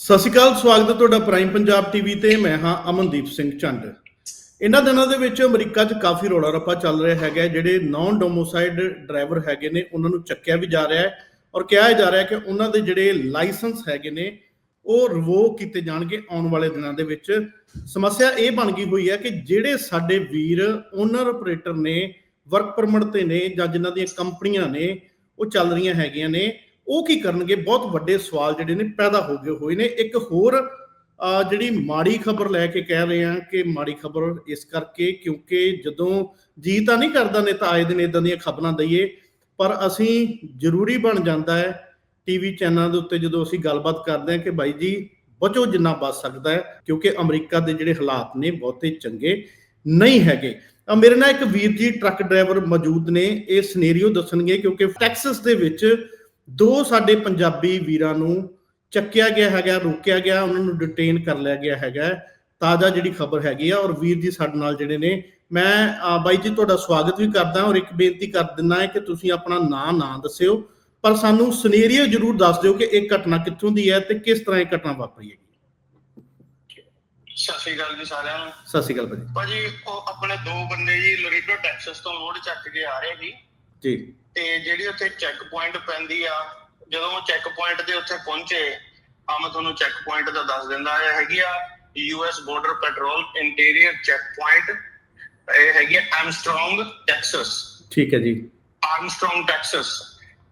ਸਤਿ ਸ਼੍ਰੀ ਅਕਾਲ, ਸਵਾਗਤ ਹੈ ਤੁਹਾਡਾ ਪ੍ਰਾਈਮ ਪੰਜਾਬ ਟੀਵੀ ਤੇ। ਮੈਂ ਹਾਂ ਅਮਨਦੀਪ ਸਿੰਘ ਚੰਡ ਇਹਨਾਂ ਦਿਨਾਂ ਦੇ ਵਿੱਚ ਅਮਰੀਕਾ 'ਚ ਕਾਫੀ ਰੌਲਾ ਰੱਪਾ ਚੱਲ ਰਿਹਾ ਹੈਗਾ ਜਿਹੜੇ ਨਾਨ ਡੋਮੋਸਾਈਡ ਡਰਾਈਵਰ ਹੈਗੇ ਨੇ, ਉਹਨਾਂ ਨੂੰ ਚੱਕਿਆ ਵੀ ਜਾ ਰਿਹਾ ਹੈ ਔਰ ਕਿਹਾ ਜਾ ਰਿਹਾ ਹੈ ਕਿ ਉਹਨਾਂ ਦੇ ਜਿਹੜੇ ਲਾਇਸੈਂਸ ਹੈਗੇ ਨੇ, ਉਹ ਰਿਵੋਕ ਕੀਤੇ ਜਾਣਗੇ ਆਉਣ ਵਾਲੇ ਦਿਨਾਂ ਦੇ ਵਿੱਚ। ਸਮੱਸਿਆ ਇਹ ਬਣ ਗਈ ਹੋਈ ਹੈ ਕਿ ਜਿਹੜੇ ਸਾਡੇ ਵੀਰ ਓਨਰ ਆਪਰੇਟਰ ਨੇ ਵਰਕ ਪਰਮਿਟ ਤੇ ਨੇ ਜਾਂ ਜਿਨ੍ਹਾਂ ਦੀਆਂ ਕੰਪਨੀਆਂ ਨੇ, ਉਹ ਚੱਲ ਰਹੀਆਂ ਹੈਗੀਆਂ ਨੇ ਉਹ ਕੀ ਕਰਨਗੇ? ਬਹੁਤ ਵੱਡੇ ਸਵਾਲ ਜਿਹੜੇ ਨੇ ਪੈਦਾ ਹੋ ਗਏ ਹੋਏ ਨੇ। ਇੱਕ ਹੋਰ ਜਿਹੜੀ ਮਾੜੀ ਖਬਰ ਲੈ ਕੇ ਕਹਿ ਰਹੇ ਆ ਕਿ ਮਾੜੀ ਖਬਰ ਇਸ ਕਰਕੇ ਕਿਉਂਕਿ ਜਦੋਂ ਜੀ ਤਾਂ ਨਹੀਂ ਕਰਦਾ ਨੇ ਤਾਂ ਆਏ ਦਿਨ ਇਦਾਂ ਦੀਆਂ ਖਬਰਾਂ ਦਈਏ, ਪਰ ਅਸੀਂ ਜ਼ਰੂਰੀ ਬਣ ਜਾਂਦਾ ਹੈ ਟੀਵੀ ਚੈਨਲਾਂ ਦੇ ਉੱਤੇ ਜਦੋਂ ਅਸੀਂ ਗੱਲਬਾਤ ਕਰਦੇ ਹਾਂ ਕਿ ਬਾਈ ਜੀ ਬਚੋ ਜਿੰਨਾ ਬਚ ਸਕਦਾ ਹੈ, ਕਿਉਂਕਿ ਅਮਰੀਕਾ ਦੇ ਜਿਹੜੇ ਹਾਲਾਤ ਨੇ ਬਹੁਤੇ ਚੰਗੇ ਨਹੀਂ ਹੈਗੇ। ਮੇਰੇ ਨਾਲ ਇੱਕ ਵੀਰ ਜੀ ਟਰੱਕ ਡਰਾਈਵਰ ਮੌਜੂਦ ਨੇ, ਇਹ ਸਿਨੈਰੀਓ ਦੱਸਣਗੇ ਕਿਉਂਕਿ ਟੈਕਸਸ ਦੇ ਵਿੱਚ ਦੋ ਸਾਡੇ ਪੰਜਾਬੀ ਵੀਰਾਂ ਨੂੰ ਚੱਕਿਆ ਗਿਆ ਹੈਗਾ ਰੋਕਿਆ ਗਿਆ ਉਹਨਾਂ ਨੂੰ ਡਿਟੇਨ ਕਰ ਲਿਆ ਗਿਆ ਹੈਗਾ ਤਾਜ਼ਾ ਜਿਹੜੀ ਖਬਰ ਹੈਗੀ ਆ ਔਰ ਵੀਰ ਜੀ ਸਾਡੇ ਨਾਲ ਜਿਹੜੇ ਨੇ ਮੈਂ ਬਾਈ ਜੀ ਤੁਹਾਡਾ ਸਵਾਗਤ ਵੀ ਕਰਦਾ ਔਰ ਇੱਕ ਬੇਨਤੀ ਕਰ ਦਿੰਦਾ ਹੈ ਕਿ ਤੁਸੀਂ ਆਪਣਾ ਨਾਂ ਨਾ ਦੱਸਿਓ ਪਰ ਸਾਨੂੰ ਸਿਨੈਰੀਓ ਜ਼ਰੂਰ ਦੱਸ ਦਿਓ ਕਿ ਇਹ ਘਟਨਾ ਕਿੱਥੋਂ ਦੀ ਹੈ ਤੇ ਕਿਸ ਤਰ੍ਹਾਂ ਇਹ ਘਟਨਾ ਵਾਪਰੀ ਹੈ ਸਤਿ ਸ਼੍ਰੀ ਅਕਾਲ ਜੀ ਸਾਰਿਆਂ ਨੂੰ। ਸਤਿ ਸ਼੍ਰੀ ਅਕਾਲ ਭਾਜੀ। ਭਾਜੀ ਉਹ ਆਪਣੇ ਦੋ ਬੰਦੇ ਜੀ ਲੋਰੀਡੋ ਟੈਕਸਸ ਤੋਂ ਲੋਡ ਚੱਕ ਕੇ ਆ ਰਹੇ ਸੀ। ਜੀ। ਤੇ ਜਿਹੜੀ ਉੱਥੇ ਚੈੱਕ ਪੁਆਇੰਟ ਪੈਂਦੀ ਆ ਜਦੋਂ ਉਹ ਚੈੱਕ ਪੁਆਇੰਟ ਦੇ ਉੱਥੇ ਪਹੁੰਚੇ ਆ ਮੈਂ ਤੁਹਾਨੂੰ ਚੈੱਕ ਪੁਆਇੰਟ ਦਾ ਦੱਸ ਦਿੰਦਾ ਇਹ ਹੈਗੀ ਆ US border patrol interior check point ਇਹ ਹੈਗੀ ਆ ਐਮਸਟਰੋਂਗ ਟੈਕਸਸ ਠੀਕ ਹੈ ਜੀ। ਆਰਮਸਟਰੋਂਗ ਟੈਕਸਸ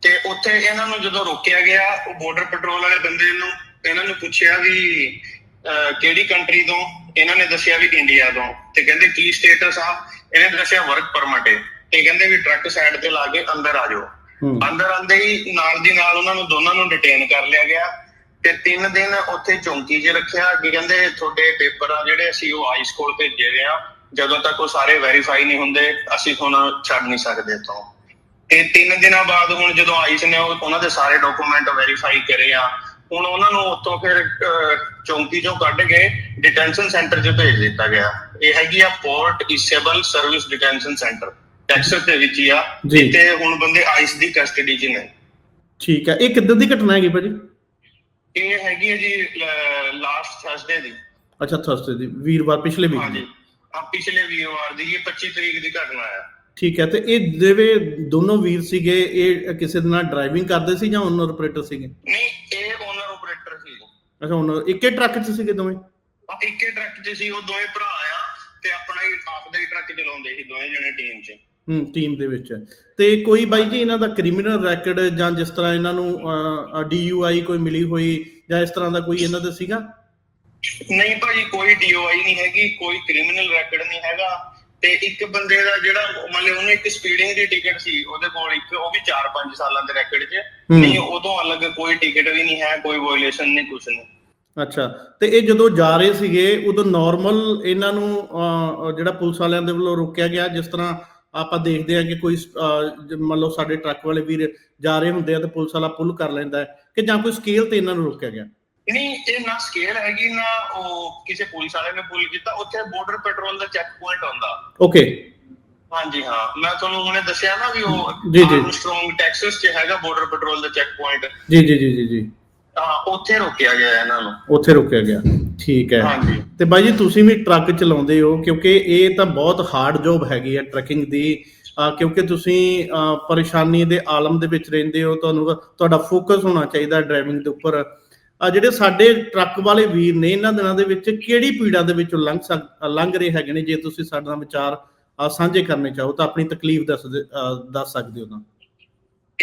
ਤੇ ਉੱਥੇ ਇਹਨਾਂ ਨੂੰ ਜਦੋਂ ਰੋਕਿਆ ਗਿਆ ਉਹ ਬਾਰਡਰ ਪੈਟਰੋਲ ਵਾਲੇ ਬੰਦੇ ਨੂੰ ਇਹਨਾਂ ਨੂੰ ਪੁੱਛਿਆ ਵੀ ਕਿਹੜੀ ਕੰਟਰੀ ਤੋਂ? ਇਹਨਾਂ ਨੇ ਦੱਸਿਆ ਵੀ ਇੰਡੀਆ ਤੋਂ। ਤੇ ਕਹਿੰਦੇ ਕੀ ਸਟੇਟਸ ਆ? ਇਹਨੇ ਦੱਸਿਆ ਵਰਕ ਪਰਮਿਟ ਹੈ ਤੇ ਕਹਿੰਦੇ ਵੀ ਟਰੱਕ ਸਾਈਡ ਤੇ ਲਾ ਕੇ ਅੰਦਰ ਆ ਜਾਓ। ਅੰਦਰ ਆਂਦੇ ਹੀ ਨਾਲ ਦੀ ਨਾਲ ਉਹਨਾਂ ਨੂੰ ਦੋਨਾਂ ਨੂੰ ਡਿਟੇਨ ਕਰ ਲਿਆ ਗਿਆ। ਤੇ ਤਿੰਨ ਦਿਨ ਉੱਥੇ ਚੌਂਕੀ 'ਚ ਰੱਖਿਆ ਕਿ ਕਹਿੰਦੇ ਤੁਹਾਡੇ ਪੇਪਰ ਆ ਜਿਹੜੇ ਅਸੀਂ ਉਹ ਆਈਸ ਕੋਲ ਭੇਜੇ ਹੋਏ ਆ। ਜਦੋਂ ਤੱਕ ਉਹ ਸਾਰੇ ਵੈਰੀਫਾਈ ਨਹੀਂ ਹੁੰਦੇ ਅਸੀਂ ਤੁਹਾਨੂੰ ਛੱਡ ਨਹੀਂ ਸਕਦੇ ਤੋਂ ਤੇ ਤਿੰਨ ਦਿਨਾਂ ਬਾਅਦ ਹੁਣ ਜਦੋਂ ਆਈਸ ਨੇ ਉਹ- ਉਹਨਾਂ ਦੇ ਸਾਰੇ ਡਾਕੂਮੈਂਟ ਵੈਰੀਫਾਈ ਕਰੇ ਆ। ਹੁਣ ਉਹਨਾਂ ਨੂੰ ਉੱਥੋਂ ਫਿਰ ਚੌਂਕੀ ਚੋਂ ਕੱਢ ਕੇ ਡਿਟੈਂਸ਼ਨ ਸੈਂਟਰ 'ਚ ਭੇਜ ਦਿੱਤਾ ਗਿਆ। ਇਹ ਹੈਗੀ ਆ Port Isabel service detention centre Texas ਦੇ ਵਿੱਚ ਹੀ ਆ ਜੀ। ਤੇ ਹੁਣ ਬੰਦੇ ਆਈਸ ਦੀ ਕਸਟਡੀ 'ਚ ਨੇ। ਠੀਕ ਹੈ ਇਹ ਕਿੱਦਾਂ ਦੀ ਘਟਨਾ ਹੈਗੀ ਭਾਜੀ? ਇਹ ਹੈਗੀ ਹੈ ਜੀ ਲਾਸਟ ਥਰਸਡੇ ਦੀ। ਅੱਛਾ ਥਰਸਡੇ ਦੀ ਵੀਰਵਾਰ ਪਿਛਲੇ ਵੀਕ ਹਾਂਜੀ। ਆ ਪਿਛਲੇ ਵੀਰਵਾਰ ਦੀ ਇਹ 25 ਤਰੀਕ ਦੀ ਘਟਨਾ ਆ। ਠੀਕ ਹੈ ਤੇ ਇਹ ਜਿਹੜੇ ਦੋਨੋਂ ਵੀਰ ਸੀਗੇ ਇਹ ਕਿਸੇ ਦੇ ਨਾਲ ਡਰਾਈਵਿੰਗ ਕਰਦੇ ਸੀ ਜਾਂ ਓਨਰ ਆਪਰੇਟਰ ਸੀਗੇ? ਨਹੀਂ ਇਹ ਓਨਰ ਆਪਰੇਟਰ ਸੀ। ਅੱਛਾ ਓਨਰ ਇੱਕੇ ਟਰੱਕ 'ਚ ਸੀਗੇ ਦੋਵੇਂ? ਆ ਇੱਕੇ ਟਰੱਕ 'ਚ ਸੀ ਉਹ ਦੋਵੇਂ ਭਰਾ ਆ ਤੇ ਆਪਣਾ ਹੀ ਆਪਦਾ ਹੀ ਟਰੱਕ ਚਲਾਉਂਦੇ ਸੀ ਦੋਵੇਂ ਜਣੇ ਟੀਮ 'ਚ। ਹੂੰ ਟੀਮ ਦੇ ਵਿੱਚ। ਤੇ ਕੋਈ ਬਾਈ ਜੀ ਇਹਨਾਂ ਦਾ ਕ੍ਰਿਮੀਨਲ ਰੈਕੋਰਡ ਜਾਂ ਜਿਸ ਤਰ੍ਹਾਂ ਇਹਨਾਂ ਨੂੰ ਡੀਯੂਆਈ ਕੋਈ ਮਿਲੀ ਹੋਈ ਜਾਂ ਇਸ ਤਰ੍ਹਾਂ ਦਾ ਕੋਈ ਇਹਨਾਂ ਦਾ ਸੀਗਾ? ਨਹੀਂ ਭਾਜੀ ਕੋਈ ਡੀਓਆਈ ਨਹੀਂ ਹੈਗੀ ਕੋਈ ਕ੍ਰਿਮੀਨਲ ਰੈਕੋਰਡ ਨਹੀਂ ਹੈਗਾ। ਤੇ ਇੱਕ ਬੰਦੇ ਦਾ ਜਿਹੜਾ ਮੰਨ ਲਓ ਉਹਨੂੰ ਇੱਕ ਸਪੀਡਿੰਗ ਦੀ ਟਿਕਟ ਸੀ ਉਹਦੇ ਕੋਲ ਇੱਕ ਉਹ ਵੀ 4-5 ਸਾਲਾਂ ਦੇ ਰੈਕੋਰਡ 'ਚ। ਨਹੀਂ ਉਦੋਂ ਅਲੱਗ ਕੋਈ ਟਿਕਟ ਵੀ ਨਹੀਂ ਹੈ ਕੋਈ ਵਾਇਓਲੇਸ਼ਨ ਨਹੀਂ ਕੁਝ ਨਹੀਂ। ਅੱਛਾ ਤੇ ਇਹ ਜਦੋਂ ਜਾ ਰਹੇ ਸੀਗੇ ਉਦੋਂ ਨਾਰਮਲ ਇਹਨਾਂ ਨੂੰ ਜਿਹੜਾ ਪੁਲਿਸ ਵਾਲਿਆਂ ਦੇ ਵੱਲੋਂ ਰੋਕਿਆ ਗਿਆ ਜਿਸ ਤਰ੍ਹਾਂ ਆਪਾਂ ਦੇਖਦੇ ਹਾਂ ਕਿ ਕੋਈ ਮੰਨ ਲਓ ਸਾਡੇ ਟਰੱਕ ਵਾਲੇ ਵੀਰ ਜਾ ਰਹੇ ਹੁੰਦੇ ਆ ਤੇ ਪੁਲਿਸ ਵਾਲਾ ਪੁੱਲ ਕਰ ਲੈਂਦਾ ਹੈ ਕਿ ਜਾਂ ਕੋਈ ਸਕੇਲ ਤੇ ਇਹਨਾਂ ਨੂੰ ਰੋਕਿਆ ਗਿਆ? ਨਹੀਂ ਇਹ ਨਾ ਸਕੇਲ ਹੈਗੀ ਨਾ ਉਹ ਕਿਸੇ ਪੁਲਿਸ ਵਾਲੇ ਨੇ ਪੁੱਲ ਕੀਤਾ। ਉੱਥੇ ਬਾਰਡਰ ਪੈਟਰੋਲ ਦਾ ਚੈੱਕ ਪੁਆਇੰਟ ਆਉਂਦਾ ਓਕੇ ਹਾਂਜੀ ਹਾਂ। ਮੈਂ ਤੁਹਾਨੂੰ ਹੁਣੇ ਦੱਸਿਆ ਨਾ ਵੀ ਉਹ ਜੀ, ਜੀ। ਸਟਰੋਂਗ ਟੈਕਸਸ 'ਚ ਹੈਗਾ ਬਾਰਡਰ ਪੈਟਰੋਲ ਦਾ ਚੈੱਕ ਪੁਆਇੰਟ ਜੀ ਜੀ ਜੀ ਜੀ ਜੀ। ਤਾਂ ਉੱਥੇ ਰੋਕਿਆ ਗਿਆ ਇਹਨਾਂ ਨੂੰ। ਉੱਥੇ ਰੁਕਿਆ ਗਿਆ। ਠੀਕ ਹੈ। ਹਾਂਜੀ। ਤੇ ਬਾਈ ਜੀ ਤੁਸੀਂ ਵੀ ਟਰੱਕ ਚਲਾਉਂਦੇ ਹੋ ਕਿਉਂਕਿ ਇਹ ਤਾਂ ਬਹੁਤ ਹਾਰਡ ਜੌਬ ਹੈਗੀ ਹੈ ਟਰੱਕਿੰਗ ਦੀ। ਅਹ ਕਿਉਂਕਿ ਤੁਸੀਂ ਅਹ ਪਰੇਸ਼ਾਨੀ ਦੇ ਆਲਮ ਦੇ ਵਿੱਚ ਰਹਿੰਦੇ ਹੋ ਤੁਹਾਨੂੰ ਤੁਹਾਡਾ ਫੋਕਸ ਹੋਣਾ ਚਾਹੀਦਾ ਡਰਾਈਵਿੰਗ ਦੇ ਉੱਪਰ। ਆ ਜਿਹੜੇ ਸਾਡੇ ਟਰੱਕ ਵਾਲੇ ਵੀਰ ਨੇ ਇਹਨਾਂ ਦਿਨਾਂ ਦੇ ਵਿੱਚ ਕਿਹੜੀ ਪੀੜਾ ਦੇ ਵਿੱਚੋਂ ਲੰਘ ਸਕ ਲੰਘ ਰਹੇ ਹੈਗੇ ਨੇ ਜੇ ਤੁਸੀਂ ਸਾਡੇ ਨਾਲ ਵਿਚਾਰ ਅਹ ਸਾਂਝੇ ਕਰਨੇ ਚਾਹੋ ਤਾਂ ਆਪਣੀ ਤਕਲੀਫ ਦੱਸ ਦੇ- ਅਹ ਦੱਸ ਸਕਦੇ ਹੋ ਤਾਂ।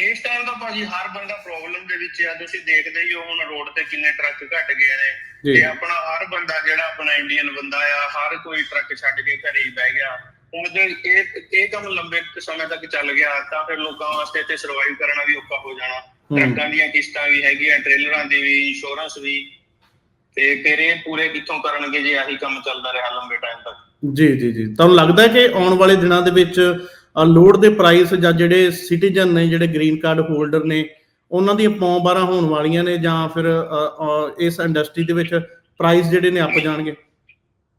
ਇਸ ਟਾਈਮ ਤਾਂ ਭਾਜੀ ਹਰ ਬੰਦਾ ਪ੍ਰੋਬਲਮ ਦੇ ਵਿੱਚ ਆ ਤੁਸੀਂ ਦੇਖਦੇ ਹੀ ਹੋ ਹੁਣ ਰੋਡ ਤੇ ਕਿੰਨੇ ਟਰੱਕ ਘਟ ਗਏ ਨੇ। ਤੇ ਆਪਣਾ ਹਰ ਬੰਦਾ ਜਿਹੜਾ ਆਪਣਾ ਇੰਡੀਅਨ ਬੰਦਾ ਆ ਹਰ ਕੋਈ ਟਰੱਕ ਛੱਡ ਕੇ ਘਰੇ ਹੀ ਬਹਿ ਗਿਆ। ਹੁਣ ਜੇ ਇਹ ਇਹ ਕੰਮ ਲੰਬੇ ਸਮੇਂ ਤੱਕ ਚੱਲ ਗਿਆ ਤਾਂ ਫਿਰ ਲੋਕਾਂ ਵਾਸਤੇ ਤੇ ਸਰਵਾਈਵ ਕਰਨਾ ਵੀ ਔਖਾ ਹੋ ਜਾਣਾ। ਟਰੱਕਾਂ ਦੀਆਂ ਕਿਸ਼ਤਾਂ ਵੀ ਹੈਗੀਆਂ ਟ੍ਰੇਲਰਾਂ ਦੀ ਵੀ ਇੰਸ਼ੋਰੈਂਸ ਵੀ। ਤੇ ਫਿਰ ਇਹ ਪੂਰੇ ਕਿੱਥੋਂ ਕਰਨਗੇ ਜੇ ਆਹੀ ਕੰਮ ਚੱਲਦਾ ਰਿਹਾ ਲੰਬੇ ਟਾਈਮ ਤੱਕ? ਜੀ ਜੀ ਜੀ। ਤੁਹਾਨੂੰ ਲੱਗਦਾ ਹੈ ਕਿ ਆਉਣ ਵਾਲੇ ਦਿਨਾਂ ਦੇ ਵਿੱਚ ਲੋਡ ਦੇ ਪ੍ਰਾਈਸ ਜਾਂ ਜਿਹੜੇ ਸਿਟੀਜ਼ਨ ਨੇ ਜਿਹੜੇ ਗ੍ਰੀਨ ਕਾਰਡ ਹੋਲਡਰ ਨੇ ਉਹਨਾਂ ਦੀਆਂ ਪੌਂ ਬਾਰਾਂ ਹੋਣ ਵਾਲੀਆਂ ਨੇ ਜਾਂ ਫਿਰ ਇਸ ਇੰਡਸਟਰੀ ਦੇ ਵਿੱਚ ਪ੍ਰਾਈਸ ਜਿਹੜੇ ਨੇ ਅੱਪ ਜਾਣਗੇ?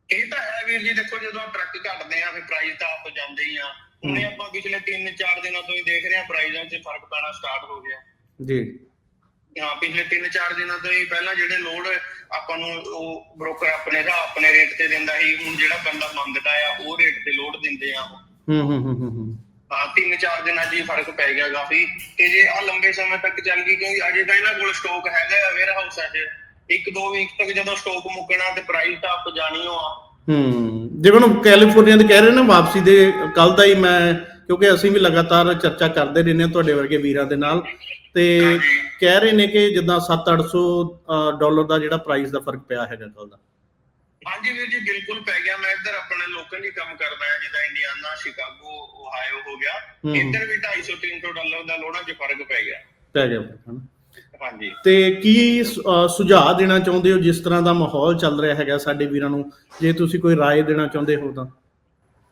ਇਹ ਤਾਂ ਹੈ ਵੀਰ ਜੀ ਦੇਖੋ ਜਦੋਂ ਟਰੱਕ ਘਟਦੇ ਆ ਫਿਰ ਪ੍ਰਾਈਸ ਤਾਂ ਆਪ ਜਾਂਦੇ ਹੀ ਆ। ਹੁਣੇ ਆਪਾਂ ਪਿਛਲੇ 3-4 ਦਿਨਾਂ ਤੋਂ ਹੀ ਦੇਖ ਰਹੇ ਆ ਪ੍ਰਾਈਜ਼ਾਂ 'ਚ ਫ਼ਰਕ ਪੈਣਾ ਸਟਾਰਟ ਹੋ ਗਿਆ। ਜੀ। ਹਾਂ ਪਿਛਲੇ 3-4 ਦਿਨਾਂ ਤੋਂ ਹੀ ਪਹਿਲਾਂ ਜਿਹੜੇ ਲੋਡ ਆਪਾਂ ਨੂੰ ਉਹ ਬ੍ਰੋਕਰ ਆਪਣੇ ਦਾ ਆਪਣੇ ਰੇਟ ਤੇ ਦਿੰਦਾ ਸੀ ਹੁਣ ਜਿਹੜਾ ਬੰਦਾ ਮੰਗਦਾ ਆ ਉਹ ਰੇਟ ਤੇ ਲੋਡ ਦਿੰਦੇ ਆ ਉਹ। ਹੂੰ ਹੂੰ ਹੂੰ ਹੂੰ ਹੂੰ। ਹਾਂ ਤਿੰਨ ਚਾਰ ਦਿਨਾਂ 'ਚ ਹੀ ਫ਼ਰਕ ਪੈ ਗਿਆ ਕਾਫੀ। ਤੇ ਜੇ ਆ ਲੰਬੇ ਸਮੇਂ ਤੱਕ ਚੱਲ ਗਈ ਕਿਉਂਕਿ ਅਜੇ ਤਾਂ ਇਹਨਾਂ ਕੋਲ ਸਟਾਕ ਹੈਗਾ ਵੇਅਰ ਹਾਊਸਾਂ 'ਚ ਇੱਕ ਦੋ ਵੀਕ ਤੱਕ ਜਦੋਂ ਸਟਾਕ ਮੁੱਕਣਾ ਤੇ ਪ੍ਰਾਈਸ ਤਾਂ ਆਪ ਜਾਣੀ ਹੋ ਆ। ਹੂੰ ਜਿਵੇਂ ਹੁਣ ਕੈਲੀਫੋਰਨੀਆ ਦੇ ਕਹਿ ਰਹੇ ਨਾ ਵਾਪਸੀ ਦੇ ਕੱਲ ਦਾ ਹੀ ਮੈਂ ਕਿਉਂਕਿ ਅਸੀਂ ਵੀ ਲਗਾਤਾਰ ਚਰਚਾ ਕਰਦੇ ਰਹਿੰਦੇ ਹਾਂ ਤੁਹਾਡੇ ਵਰਗੇ ਵੀਰਾਂ ਦੇ ਨਾਲ। ਤੇ ਕਹਿ ਰਹੇ ਨੇ ਕਿ ਜਿੱਦਾਂ 7-800 ਡਾਲਰ ਦਾ ਜਿਹੜਾ ਪ੍ਰਾਈਸ ਦਾ ਫ਼ਰਕ ਪਿਆ ਹੈਗਾ ਕੱਲ ਦਾ। ਹਾਂਜੀ ਵੀਰ ਜੀ ਬਿਲਕੁਲ ਪੈ ਗਿਆ ਮੈਂ ਇੱਧਰ ਆਪਣੇ ਲੋਕਲ ਹੀ ਕੰਮ ਕਰਦਾ ਹਾਂ ਜਿਦਾ ਇੰਡੀਆਨਾ ਸ਼ਿਕਾਗੋ ਓਹਾਇਓ ਹੋ ਗਿਆ। ਇੱਧਰ ਵੀ 250 300 ਡਾਲਰ ਦਾ ਲੋੜਾ ਚ ਫ਼ਰਕ ਪੈ ਗਿਆ। ਪੈ ਗਿਆ ਫ਼ਰਕ, ਹਾਂਜੀ। ਤੇ ਕੀ ਸੁਝਾਅ ਦੇਣਾ ਚਾਹੁੰਦੇ ਹੋ ਜਿਸ ਤਰ੍ਹਾਂ ਦਾ ਮਾਹੌਲ ਚੱਲ ਰਿਹਾ ਹੈਗਾ ਸਾਡੇ ਵੀਰਾਂ ਨੂੰ? ਜੇ ਤੁਸੀਂ ਕੋਈ ਰਾਏ ਦੇਣਾ ਚਾਹੁੰਦੇ ਹੋ ਤਾਂ।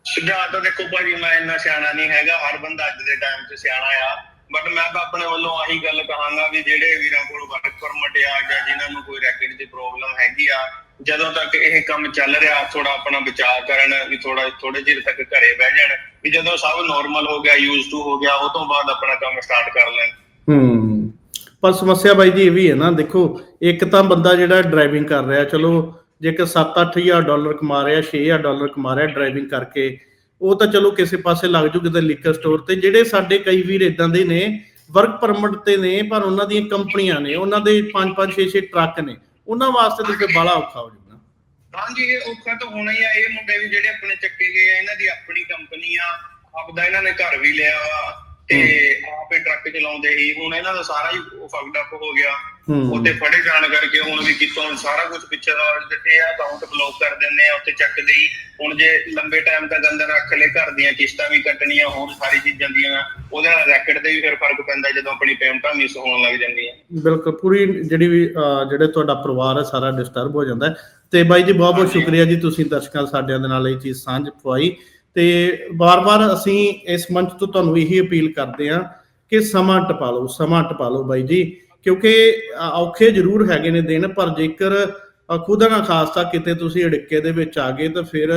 ਸੁਝਾਅ ਤਾਂ ਦੇਖੋ ਭਾਜੀ ਮੈਂ ਇੰਨਾ ਸਿਆਣਾ ਨਹੀਂ ਹੈਗਾ ਹਰ ਬੰਦਾ ਅੱਜ ਦੇ ਟਾਈਮ 'ਚ ਸਿਆਣਾ ਆ। ਬਟ ਮੈਂ ਤਾਂ ਆਪਣੇ ਵੱਲੋਂ ਆਹੀ ਗੱਲ ਕਹਾਂਗਾ ਵੀ ਜਿਹੜੇ ਵੀਰਾਂ ਕੋਲ ਵਰਕ ਪਰਮਿਟ ਆ ਜਾਂ ਜਿਨ੍ਹਾਂ ਨੂੰ ਕੋਈ ਰੈਕਟ ਦੀ ਪ੍ਰੋਬਲਮ ਹੈਗੀ ਆ ਜਦੋਂ ਤੱਕ ਇਹ ਕੰਮ ਚੱਲ ਰਿਹਾ ਥੋੜਾ ਆਪਣਾ ਬਚਾਅ ਕਰਨ, ਵੀ ਥੋੜਾ ਥੋੜੇ ਚਿਰ ਤੱਕ ਘਰੇ ਬਹਿ ਜਾਣ, ਵੀ ਜਦੋਂ ਸਭ ਨਾਰਮਲ ਹੋ ਗਿਆ ਯੂਜ਼ ਟੂ ਹੋ ਗਿਆ, ਉਹ ਤੋਂ ਬਾਅਦ ਆਪਣਾ ਕੰਮ ਸਟਾਰਟ ਕਰ ਲੈਣ। ਹੂੰ, ਪਰ ਸਮੱਸਿਆ ਬਾਈ ਜੀ ਇਹ ਵੀ ਹੈ ਨਾ, ਦੇਖੋ, ਇੱਕ ਤਾਂ ਬੰਦਾ ਜਿਹੜਾ ਡਰਾਈਵਿੰਗ ਕਰ ਰਿਹਾ, ਚਲੋ, ਜੇਕਰ 7-8000 ਡਾਲਰ ਕਮਾ ਰਿਹਾ 6000 ਡਾਲਰ ਕਮਾ ਰਿਹਾ ਡਰਾਈਵਿੰਗ ਕਰਕੇ, ਉਹ ਤਾਂ ਚਲੋ ਕਿਸੇ ਪਾਸੇ ਲੱਗ ਜੂ ਕਿਤੇ ਲਿਕਰ ਸਟੋਰ ਤੇ, ਜਿਹੜੇ ਸਾਡੇ ਕਈ ਵੀਰ ਇਦਾਂ ਦੇ ਨੇ ਵਰਕ ਪਰਮਿਟ ਤੇ ਨੇ, ਪਰ ਉਹਨਾਂ ਦੀਆਂ ਕੰਪਨੀਆਂ ਨੇ, ਉਹਨਾਂ ਦੇ 5-5 6-6 ਟਰੱਕ ਨੇ ਉਹਨਾਂ ਵਾਸਤੇ ਤਾਂ ਫਿਰ ਬੜਾ ਔਖਾ ਹੋ ਜਾਊਗਾ ਹਾਂਜੀ ਇਹ ਔਖਾ ਤਾਂ ਹੋਣਾ ਹੀ ਆ। ਇਹ ਮੁੰਡੇ ਵੀ ਜਿਹੜੇ ਆਪਣੇ ਚੱਕੇ ਗਏ ਆ ਇਹਨਾਂ ਦੀ ਆਪਣੀ ਕੰਪਨੀ ਆ। ਆਪਦਾ ਇਹਨਾਂ ਨੇ ਘਰ ਵੀ ਲਿਆ ਵਾ ਤੇ ਆਪੇ ਟਰੱਕ ਚਲਾਉਂਦੇ ਹੀ ਹੁਣ ਇਹਨਾਂ ਦਾ ਸਾਰਾ ਹੀ ਅਪ ਹੋ ਗਿਆ। ਉੱਥੇ ਫੜੇ ਜਾਣ ਕਰਕੇ ਹੁਣ ਵੀ ਕਿਤੋਂ ਸਾਰਾ ਕੁਝ ਪਿੱਛੇ ਦਾ ਦਿੱਤੇ ਆ ਅਕਾਊਂਟ ਬਲੌਕ ਕਰ ਦਿੰਦੇ ਆ ਉੱਥੇ ਚੱਕਦੇ ਹੀ ਹੁਣ ਜੇ ਲੰਬੇ ਟਾਈਮ ਤੱਕ ਅੰਦਰ ਰੱਖ ਲੈ ਘਰ ਦੀਆਂ ਕਿਸ਼ਤਾਂ ਵੀ ਕੱਟਣੀਆਂ ਹੋਰ ਸਾਰੀ ਚੀਜ਼ਾਂ ਦੀਆਂ ਉਹਦੇ ਨਾਲ ਰੈਕਟ ਤੇ ਵੀ ਫਿਰ ਫ਼ਰਕ ਪੈਂਦਾ ਜਦੋਂ ਆਪਣੀ ਪੇਮੈਂਟਾਂ ਮਿਸ ਹੋਣ ਲੱਗ ਜਾਂਦੀਆਂ ਬਿਲਕੁਲ ਪੂਰੀ ਜਿਹੜੀ ਵੀ ਜਿਹੜੇ ਤੁਹਾਡਾ ਪਰਿਵਾਰ ਹੈ ਸਾਰਾ ਡਿਸਟਰਬ ਹੋ ਜਾਂਦਾ। ਤੇ ਬਾਈ ਜੀ ਬਹੁਤ ਬਹੁਤ। ਸ਼ੁਕਰੀਆ ਜੀ ਤੁਸੀਂ ਦਰਸ਼ਕਾਂ ਸਾਡਿਆਂ ਦੇ ਨਾਲ ਇਹ ਚੀਜ਼ ਸਾਂਝ ਪਵਾਈ। ਤੇ ਬਾਰ-ਬਾਰ ਅਸੀਂ ਇਸ ਮੰਚ ਤੋਂ ਤੁਹਾਨੂੰ ਇਹੀ ਅਪੀਲ ਕਰਦੇ ਹਾਂ ਕਿ ਸਮਾਂ ਟਪਾ ਲਓ ਸਮਾਂ ਟਪਾ ਲਓ ਬਾਈ ਜੀ। ਕਿਉਂਕਿ ਔਖੇ ਜ਼ਰੂਰ ਹੈਗੇ ਨੇ ਦਿਨ, ਪਰ ਜੇਕਰ ਖੁਦਾ ਨਾ ਖਾਸਤਾ ਕਿਤੇ ਤੁਸੀਂ ਅੜਿੱਕੇ ਦੇ ਵਿੱਚ ਆ ਗਏ ਤਾਂ ਫਿਰ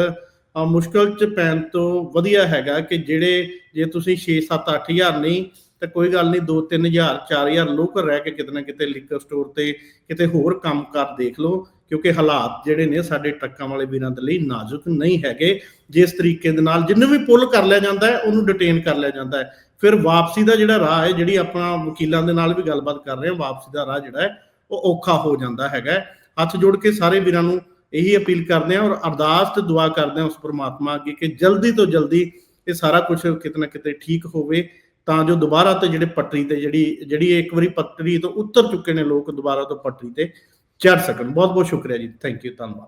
ਮੁਸ਼ਕਲ ਚ ਪੈਣ ਤੋਂ ਵਧੀਆ ਹੈਗਾ ਕਿ ਜਿਹੜੇ, ਜੇ ਤੁਸੀਂ 6 7 8000 ਨਹੀਂ ਤਾਂ ਕੋਈ ਗੱਲ ਨਹੀਂ 2 3000 4000 ਲੋਕਲ ਰਹਿ ਕੇ ਕਿਤੇ ਨਾ ਕਿਤੇ ਲਿਕਰ ਸਟੋਰ ਤੇ ਕਿਤੇ ਹੋਰ ਕੰਮ ਕਰ ਦੇਖ ਲਓ, ਕਿਉਂਕਿ ਹਾਲਾਤ ਜਿਹੜੇ ਨੇ ਸਾਡੇ ਟਰੱਕਾਂ ਵਾਲੇ ਵੀਰਾਂ ਦੇ ਲਈ ਨਾਜ਼ੁਕ ਨਹੀਂ ਹੈਗੇ। ਜਿਸ ਤਰੀਕੇ ਦੇ ਨਾਲ ਜਿੰਨੂੰ ਵੀ ਪੁੱਲ ਕਰ ਲਿਆ ਜਾਂਦਾ ਹੈ, ਉਹਨੂੰ ਡਿਟੇਨ ਕਰ ਲਿਆ ਜਾਂਦਾ ਹੈ। ਫਿਰ ਵਾਪਸੀ ਦਾ ਜਿਹੜਾ ਰਾਹ ਹੈ, ਜਿਹੜੀ ਆਪਣਾ ਵਕੀਲਾਂ ਦੇ ਨਾਲ ਵੀ ਗੱਲਬਾਤ ਕਰ ਰਹੇ ਹਾਂ, ਵਾਪਸੀ ਦਾ ਰਾਹ ਜਿਹੜਾ ਹੈ, ਉਹ ਔਖਾ ਹੋ ਜਾਂਦਾ ਹੈਗਾ ਹੱਥ ਜੋੜ ਕੇ ਸਾਰੇ ਵੀਰਾਂ ਨੂੰ ਇਹੀ ਅਪੀਲ ਕਰਦੇ ਹਾਂ ਔਰ ਅਰਦਾਸ ਤੇ ਦੁਆ ਕਰਦੇ ਹਾਂ ਉਸ ਪਰਮਾਤਮਾ ਅੱਗੇ ਕਿ ਜਲਦੀ ਤੋਂ ਜਲਦੀ ਇਹ ਸਾਰਾ ਕੁਝ ਕਿਤੇ ਨਾ ਕਿਤੇ ਠੀਕ ਹੋਵੇ। ਤਾਂ ਜੋ ਦੁਬਾਰਾ ਤੋਂ ਜਿਹੜੇ ਪਟਰੀ ਤੇ ਜਿਹੜੀ ਜਿਹੜੀ ਇੱਕ ਵਾਰੀ ਪਟਰੀ ਤੋਂ ਉਤਰ ਚੁੱਕੇ ਨੇ ਲੋਕ ਦੁਬਾਰਾ ਤੋਂ ਪਟਰੀ ਤੇ ਚੜ ਸਕਣ। ਬਹੁਤ ਬਹੁਤ ਸ਼ੁਕਰੀਆ ਜੀ। ਥੈਂਕ ਯੂ ਧੰਨਵਾਦ।